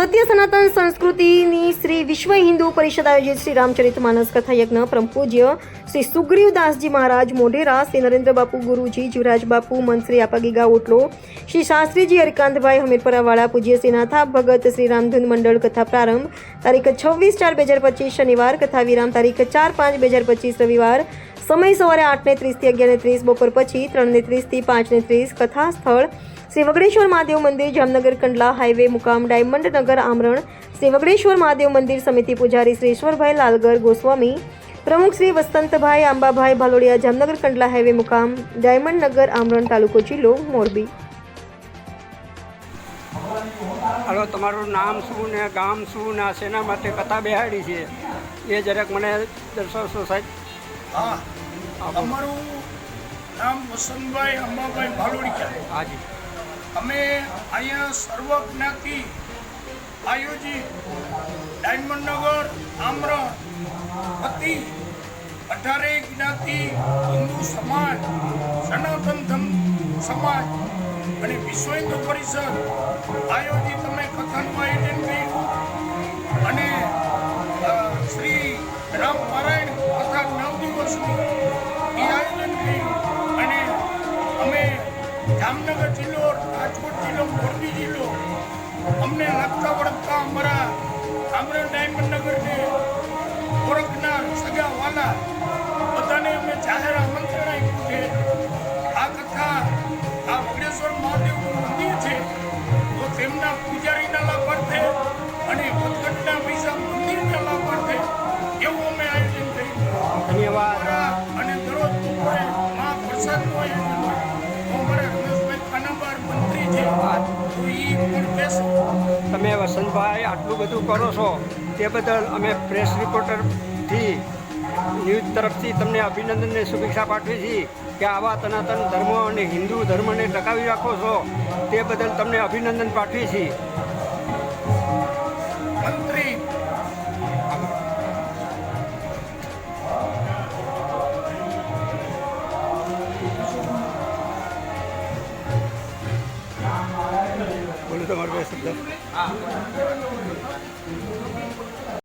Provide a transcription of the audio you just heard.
સત્ય સનાતન સંસ્કૃતિની શ્રી વિશ્વ હિન્દુ પરિષદ આયોજિત શ્રી રામચરિત માનસ કથા યજ્ઞ પરમ પૂજ્ય શ્રી સુગ્રીવદાસજી મહારાજ મોઢેરા, શ્રી નરેન્દ્ર બાપુ ગુરુજી જુરાજ બાપુ, મંત્રી આપાગીગા ઓટલો, શ્રી શાસ્ત્રીજી હરિકાંતભાઈ હમીરપરાવાળા, પૂજ્ય શ્રી નાથા ભગત, શ્રી રામધૂન મંડળ કથા પ્રારંભ, તારીખ છવ્વીસ ચાર બે હજાર પચીસ શનિવાર, કથા વિરામ, તારીખ ચાર પાંચ બે હજાર પચીસ રવિવાર, સમય સવારે આઠને ત્રીસથી અગિયારને ત્રીસ, બપોર પછી ત્રણને ત્રીસથી પાંચને ત્રીસ, કથા સ્થળ શ્રી વગડેશ્વર મહાદેવ મંદિર જામનગર કંડલા હાઈવે મુકામ ડાયમંડ નગર આમરણ સેવગડેશ્વર મહાદેવ મંદિર સમિતિ પૂજારી શ્રી ઈશ્વરભાઈ લાલગર ગોસ્વામી પ્રમુખ શ્રી વસંતભાઈ આંબાભાઈ ભાલોડિયા જામનગર કંડલા હાઈવે મુકામ ડાયમંડ નગર આમરણ તાલુકો જિલ્લો મોરબી. હલો તમારું નામ શું ને ગામ શું ને આ શેના માટે કથા બેહાડી છે? એ જરાક મને દર્શાવશો સાહેબ. અમારું નામ વસંતભાઈ અંબાભાઈ ભાલોડિયા. હાજી અમે અહીંયા સર્વ જ્ઞાતિ આયોજિત ડાયમંડનગર આમરણ, અતિ અઢારે જ્ઞાતિ હિન્દુ સમાજ, સનાતન ધર્મ સમાજ અને વિશ્વ હિન્દુ પરિષદ આયોજિત અમે કથાનું આયોજન કર્યું. જામનગર જિલ્લો, રાજકોટ જિલ્લો, મોરબી જિલ્લો. અમને લગતા વળગતા અમારા આમરણ ડાયમંડનગર જે ઓળખના સગા વાલા, બધાને અમે જાહેર આમંત્રણ આપ્યું છે. તમે વસંતભાઈ આટલું બધું કરો છો, તે બદલ અમે પ્રેસ રિપોર્ટરથી ન્યૂઝ તરફથી તમને અભિનંદનને શુભેચ્છા પાઠવી છીએ કે આવા સનાતન ધર્મ અને હિન્દુ ધર્મને ટકાવી રાખો છો, તે બદલ તમને અભિનંદન પાઠવી છીએ. બોલો તમારો બે શબ્દ